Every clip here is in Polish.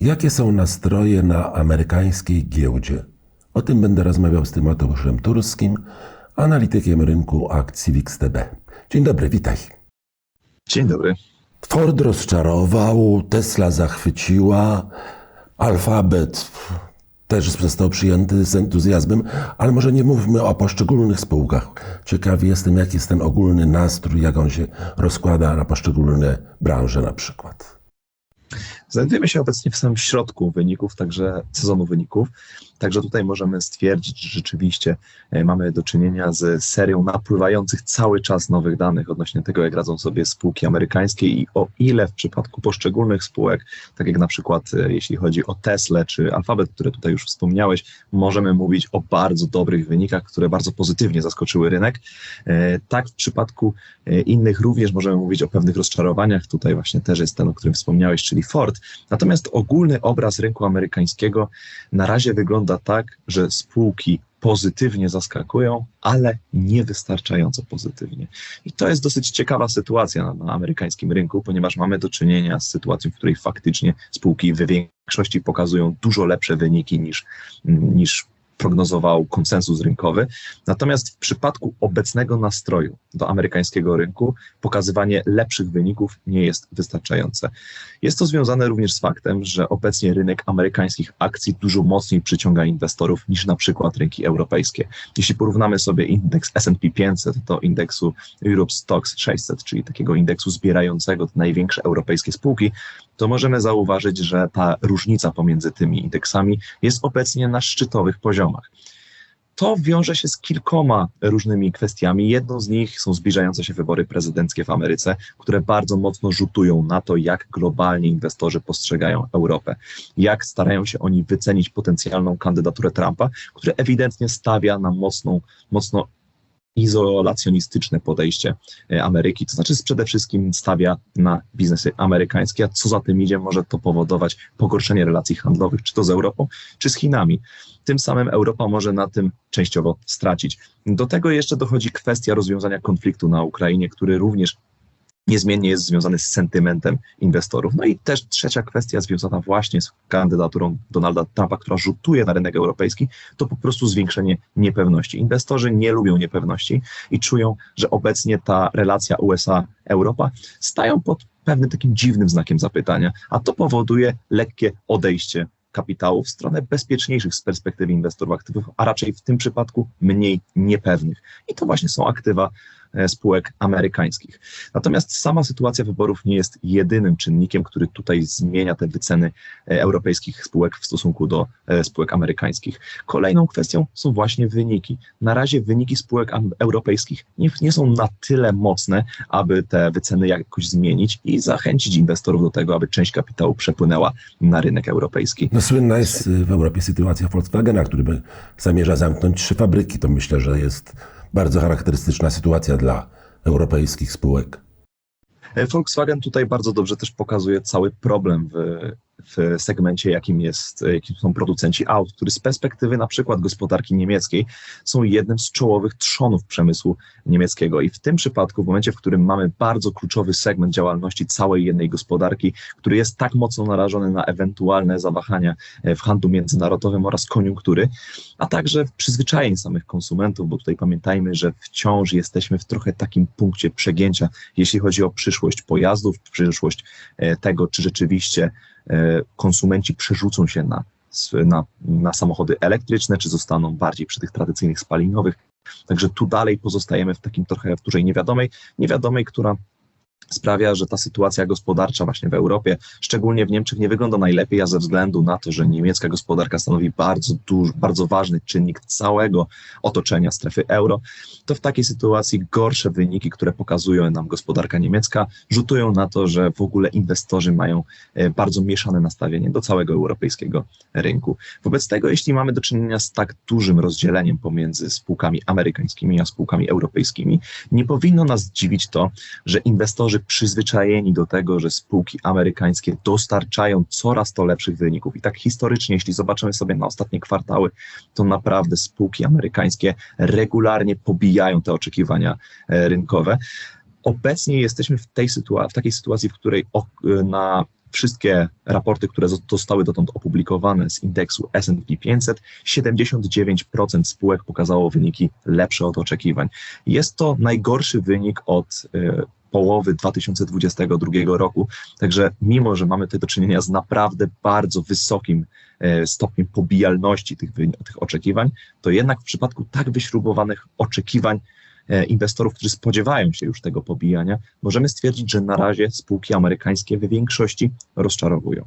Jakie są nastroje na amerykańskiej giełdzie? O tym będę rozmawiał z Tymoteuszem Turskim, analitykiem rynku akcji WIX-TB. Dzień dobry, witaj. Dzień dobry. Ford rozczarował, Tesla zachwyciła, Alphabet też został przyjęty z entuzjazmem, ale może nie mówmy o poszczególnych spółkach. Ciekawy jestem, jaki jest ten ogólny nastrój, jak on się rozkłada na poszczególne branże na przykład. Znajdujemy się obecnie w samym środku wyników, także sezonu wyników. Także tutaj możemy stwierdzić, że rzeczywiście e, mamy do czynienia z serią napływających cały czas nowych danych odnośnie tego, jak radzą sobie spółki amerykańskie i o ile w przypadku poszczególnych spółek, tak jak na przykład e, jeśli chodzi o Tesla czy Alphabet, które tutaj już wspomniałeś, możemy mówić o bardzo dobrych wynikach, które bardzo pozytywnie zaskoczyły rynek. E, tak w przypadku innych również możemy mówić o pewnych rozczarowaniach. Tutaj właśnie też jest ten, o którym wspomniałeś, czyli Ford. Natomiast ogólny obraz rynku amerykańskiego na razie wygląda tak, że spółki pozytywnie zaskakują, ale niewystarczająco pozytywnie. I to jest dosyć ciekawa sytuacja na, na, amerykańskim rynku, ponieważ mamy do czynienia z sytuacją, w której faktycznie spółki w większości pokazują dużo lepsze wyniki niż, niż prognozował konsensus rynkowy. Natomiast w przypadku obecnego nastroju do amerykańskiego rynku pokazywanie lepszych wyników nie jest wystarczające. Jest to związane również z faktem, że obecnie rynek amerykańskich akcji dużo mocniej przyciąga inwestorów niż na przykład rynki europejskie. Jeśli porównamy sobie indeks S&P 500 do indeksu Europe Stocks 600, czyli takiego indeksu zbierającego największe europejskie spółki, to możemy zauważyć, że ta różnica pomiędzy tymi indeksami jest obecnie na szczytowych poziomach. To wiąże się z kilkoma różnymi kwestiami. Jedną z nich są zbliżające się wybory prezydenckie w Ameryce, które bardzo mocno rzutują na to, jak globalnie inwestorzy postrzegają Europę, jak starają się oni wycenić potencjalną kandydaturę Trumpa, który ewidentnie stawia na mocną, mocno izolacjonistyczne podejście e, Ameryki, to znaczy przede wszystkim stawia na biznesy amerykańskie, a co za tym idzie, może to powodować pogorszenie relacji handlowych, czy to z Europą, czy z Chinami. Tym samym Europa może na tym częściowo stracić. Do tego jeszcze dochodzi kwestia rozwiązania konfliktu na Ukrainie, który również niezmiennie jest związany z sentymentem inwestorów. No i też trzecia kwestia związana właśnie z kandydaturą Donalda Trumpa, która rzutuje na rynek europejski, to po prostu zwiększenie niepewności. Inwestorzy nie lubią niepewności i czują, że obecnie ta relacja USA-Europa stają pod pewnym takim dziwnym znakiem zapytania, a to powoduje lekkie odejście kapitału w stronę bezpieczniejszych z perspektywy inwestorów aktywów, a raczej w tym przypadku mniej niepewnych. I to właśnie są aktywa spółek amerykańskich. Natomiast sama sytuacja wyborów nie jest jedynym czynnikiem, który tutaj zmienia te wyceny e, europejskich spółek w stosunku do e, spółek amerykańskich. Kolejną kwestią są właśnie wyniki. Na razie wyniki spółek europejskich nie, nie są na tyle mocne, aby te wyceny jakoś zmienić i zachęcić inwestorów do tego, aby część kapitału przepłynęła na rynek europejski. No słynna jest w Europie sytuacja Volkswagena, który zamierza zamknąć trzy fabryki. To myślę, że jest bardzo charakterystyczna sytuacja dla europejskich spółek. Volkswagen tutaj bardzo dobrze też pokazuje cały problem w w segmencie, jakim, jest, jakim są producenci aut, który z perspektywy na przykład gospodarki niemieckiej są jednym z czołowych trzonów przemysłu niemieckiego. I w tym przypadku, w momencie, w którym mamy bardzo kluczowy segment działalności całej jednej gospodarki, który jest tak mocno narażony na ewentualne zawahania e, w handlu międzynarodowym oraz koniunktury, a także przyzwyczajeń samych konsumentów, bo tutaj pamiętajmy, że wciąż jesteśmy w trochę takim punkcie przegięcia, jeśli chodzi o przyszłość pojazdów, przyszłość e, tego, czy rzeczywiście E, konsumenci przerzucą się na, na, na samochody elektryczne, czy zostaną bardziej przy tych tradycyjnych spalinowych. Także tu dalej pozostajemy w takim trochę w dużej niewiadomej, niewiadomej, która sprawia, że ta sytuacja gospodarcza właśnie w Europie, szczególnie w Niemczech, nie wygląda najlepiej, a ze względu na to, że niemiecka gospodarka stanowi bardzo duży, bardzo ważny czynnik całego otoczenia strefy euro, to w takiej sytuacji gorsze wyniki, które pokazują nam gospodarka niemiecka, rzutują na to, że w ogóle inwestorzy mają e, bardzo mieszane nastawienie do całego europejskiego rynku. Wobec tego, jeśli mamy do czynienia z tak dużym rozdzieleniem pomiędzy spółkami amerykańskimi a spółkami europejskimi, nie powinno nas dziwić to, że inwestorzy przyzwyczajeni do tego, że spółki amerykańskie dostarczają coraz to lepszych wyników. I tak historycznie, jeśli zobaczymy sobie na ostatnie kwartały, to naprawdę spółki amerykańskie regularnie pobijają te oczekiwania e, rynkowe. Obecnie jesteśmy w, tej sytuacji, w takiej sytuacji, w której na wszystkie raporty, które zo- zostały dotąd opublikowane z indeksu S&P 500, 79% spółek pokazało wyniki lepsze od oczekiwań. Jest to najgorszy wynik od e, połowy 2022 roku, także mimo, że mamy tutaj do czynienia z naprawdę bardzo wysokim e, stopniem pobijalności tych, tych oczekiwań, to jednak w przypadku tak wyśrubowanych oczekiwań e, inwestorów, którzy spodziewają się już tego pobijania, możemy stwierdzić, że na razie spółki amerykańskie w większości rozczarowują.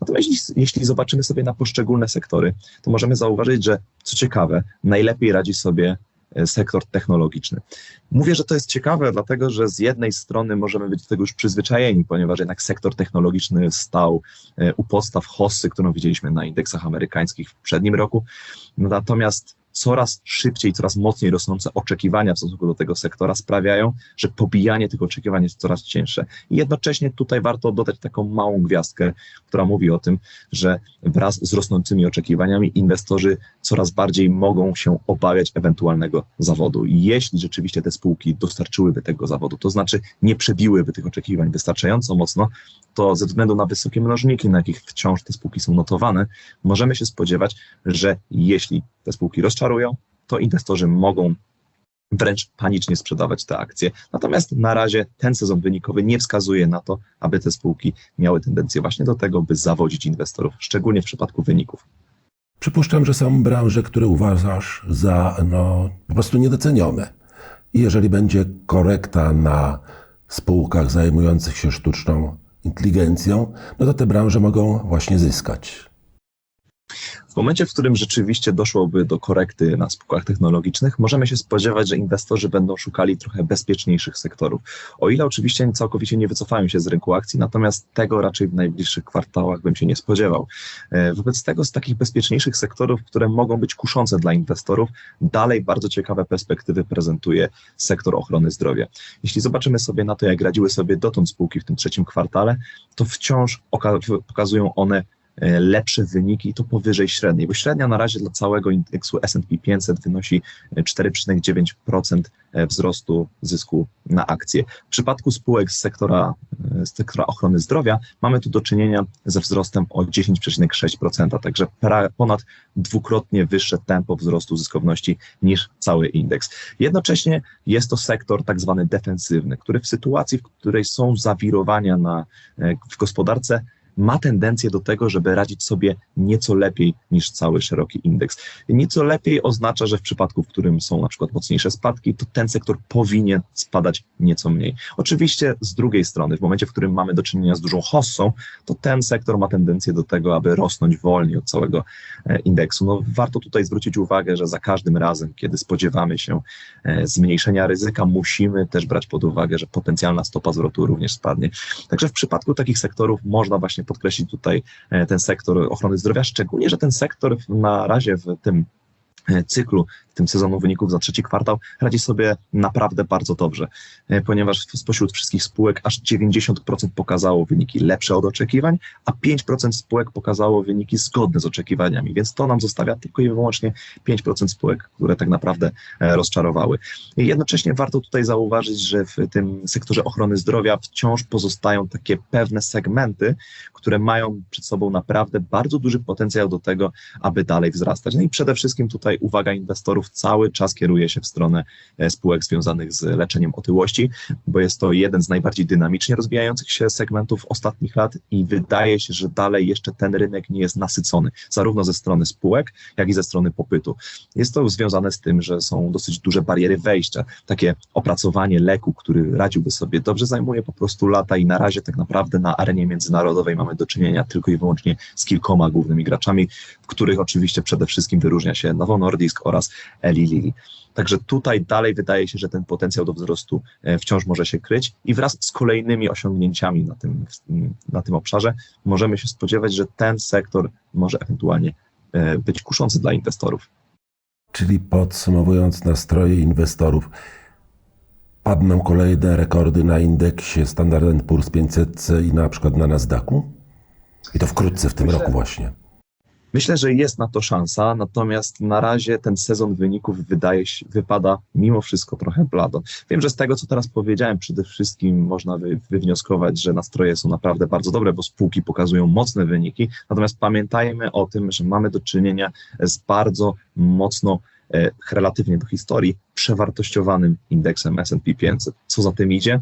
Natomiast jeśli, jeśli zobaczymy sobie na poszczególne sektory, to możemy zauważyć, że co ciekawe, najlepiej radzi sobie sektor technologiczny. Mówię, że to jest ciekawe, dlatego że z jednej strony możemy być do tego już przyzwyczajeni, ponieważ jednak sektor technologiczny stał e, u podstaw hossy, którą widzieliśmy na indeksach amerykańskich w poprzednim roku. Natomiast coraz szybciej, coraz mocniej rosnące oczekiwania w stosunku do tego sektora sprawiają, że pobijanie tych oczekiwań jest coraz cięższe. I jednocześnie tutaj warto dodać taką małą gwiazdkę, która mówi o tym, że wraz z rosnącymi oczekiwaniami inwestorzy coraz bardziej mogą się obawiać ewentualnego zawodu. Jeśli rzeczywiście te spółki dostarczyłyby tego zawodu, to znaczy nie przebiłyby tych oczekiwań wystarczająco mocno, to ze względu na wysokie mnożniki, na jakich wciąż te spółki są notowane, możemy się spodziewać, że jeśli te spółki rozczarują, to inwestorzy mogą wręcz panicznie sprzedawać te akcje. Natomiast na razie ten sezon wynikowy nie wskazuje na to, aby te spółki miały tendencję właśnie do tego, by zawodzić inwestorów, szczególnie w przypadku wyników. Przypuszczam, że są branże, które uważasz za no, po prostu niedocenione. I jeżeli będzie korekta na spółkach zajmujących się sztuczną inteligencją, no to te branże mogą właśnie zyskać. W momencie, w którym rzeczywiście doszłoby do korekty na spółkach technologicznych, możemy się spodziewać, że inwestorzy będą szukali trochę bezpieczniejszych sektorów. O ile oczywiście całkowicie nie wycofają się z rynku akcji, natomiast tego raczej w najbliższych kwartałach bym się nie spodziewał. E, Wobec tego z takich bezpieczniejszych sektorów, które mogą być kuszące dla inwestorów, dalej bardzo ciekawe perspektywy prezentuje sektor ochrony zdrowia. Jeśli zobaczymy sobie na to, jak radziły sobie dotąd spółki w tym trzecim kwartale, to wciąż oka- pokazują one lepsze wyniki, i to powyżej średniej, bo średnia na razie dla całego indeksu S&P 500 wynosi e, 4,9% e, wzrostu zysku na akcję. W przypadku spółek z sektora, e, z sektora ochrony zdrowia mamy tu do czynienia ze wzrostem o 10,6%, także pra, ponad dwukrotnie wyższe tempo wzrostu zyskowności niż cały indeks. Jednocześnie jest to sektor tak zwany defensywny, który w sytuacji, w której są zawirowania na, e, w gospodarce, ma tendencję do tego, żeby radzić sobie nieco lepiej niż cały szeroki indeks. Nieco lepiej oznacza, że w przypadku, w którym są na przykład mocniejsze spadki, to ten sektor powinien spadać nieco mniej. Oczywiście z drugiej strony, w momencie, w którym mamy do czynienia z dużą hossą, to ten sektor ma tendencję do tego, aby rosnąć wolniej od całego e, indeksu. No, warto tutaj zwrócić uwagę, że za każdym razem, kiedy spodziewamy się e, zmniejszenia ryzyka, musimy też brać pod uwagę, że potencjalna stopa zwrotu również spadnie. Także w przypadku takich sektorów można właśnie podkreślić tutaj e, ten sektor ochrony zdrowia, szczególnie, że ten sektor na razie w tym e, cyklu, tym sezonu wyników za trzeci kwartał radzi sobie naprawdę bardzo dobrze, e, ponieważ spośród wszystkich spółek aż 90% pokazało wyniki lepsze od oczekiwań, a 5% spółek pokazało wyniki zgodne z oczekiwaniami, więc to nam zostawia tylko i wyłącznie 5% spółek, które tak naprawdę e, rozczarowały. Jednocześnie warto tutaj zauważyć, że w tym sektorze ochrony zdrowia wciąż pozostają takie pewne segmenty, które mają przed sobą naprawdę bardzo duży potencjał do tego, aby dalej wzrastać. No i przede wszystkim tutaj uwaga inwestorów cały czas kieruje się w stronę e, spółek związanych z leczeniem otyłości, bo jest to jeden z najbardziej dynamicznie rozwijających się segmentów ostatnich lat i wydaje się, że dalej jeszcze ten rynek nie jest nasycony, zarówno ze strony spółek, jak i ze strony popytu. Jest to związane z tym, że są dosyć duże bariery wejścia. Takie opracowanie leku, który radziłby sobie dobrze, zajmuje po prostu lata i na razie tak naprawdę na arenie międzynarodowej mamy do czynienia tylko i wyłącznie z kilkoma głównymi graczami, w których oczywiście przede wszystkim wyróżnia się Novo Nordisk oraz Eli Lilly. Także tutaj dalej wydaje się, że ten potencjał do wzrostu e, wciąż może się kryć i wraz z kolejnymi osiągnięciami na tym, na tym obszarze możemy się spodziewać, że ten sektor może ewentualnie e, być kuszący dla inwestorów. Czyli podsumowując nastroje inwestorów, padną kolejne rekordy na indeksie Standard Poor's 500 i na przykład na Nasdaqu? I to wkrótce w tym Myślę- roku właśnie. Myślę, że jest na to szansa, natomiast na razie ten sezon wyników wydaje się, wypada mimo wszystko trochę blado. Wiem, że z tego, co teraz powiedziałem, przede wszystkim można wy, wywnioskować, że nastroje są naprawdę bardzo dobre, bo spółki pokazują mocne wyniki, natomiast pamiętajmy o tym, że mamy do czynienia z bardzo mocno e, relatywnie do historii przewartościowanym indeksem S&P 500. Co za tym idzie?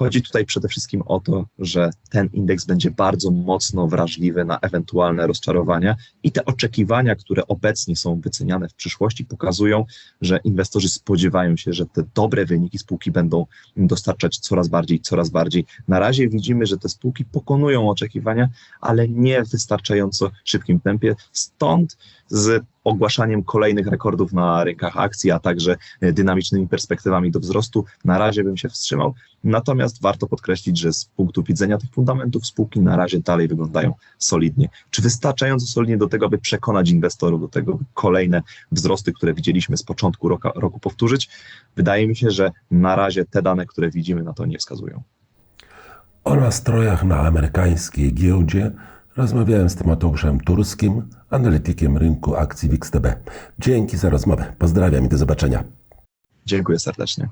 Chodzi tutaj przede wszystkim o to, że ten indeks będzie bardzo mocno wrażliwy na ewentualne rozczarowania i te oczekiwania, które obecnie są wyceniane w przyszłości, pokazują, że inwestorzy spodziewają się, że te dobre wyniki spółki będą dostarczać coraz bardziej, coraz bardziej. Na razie widzimy, że te spółki pokonują oczekiwania, ale nie w wystarczająco szybkim tempie. Stąd z ogłaszaniem kolejnych rekordów na rynkach akcji, a także e, dynamicznymi perspektywami do wzrostu, na razie bym się wstrzymał. Natomiast warto podkreślić, że z punktu widzenia tych fundamentów spółki na razie dalej wyglądają solidnie. Czy wystarczająco solidnie do tego, aby przekonać inwestorów do tego, by kolejne wzrosty, które widzieliśmy z początku roku, roku powtórzyć? Wydaje mi się, że na razie te dane, które widzimy, na to nie wskazują. O nastrojach na amerykańskiej giełdzie rozmawiałem z Tymoteuszem Turskim, analitykiem rynku akcji WIX-TB. Dzięki za rozmowę. Pozdrawiam i do zobaczenia. Dziękuję serdecznie.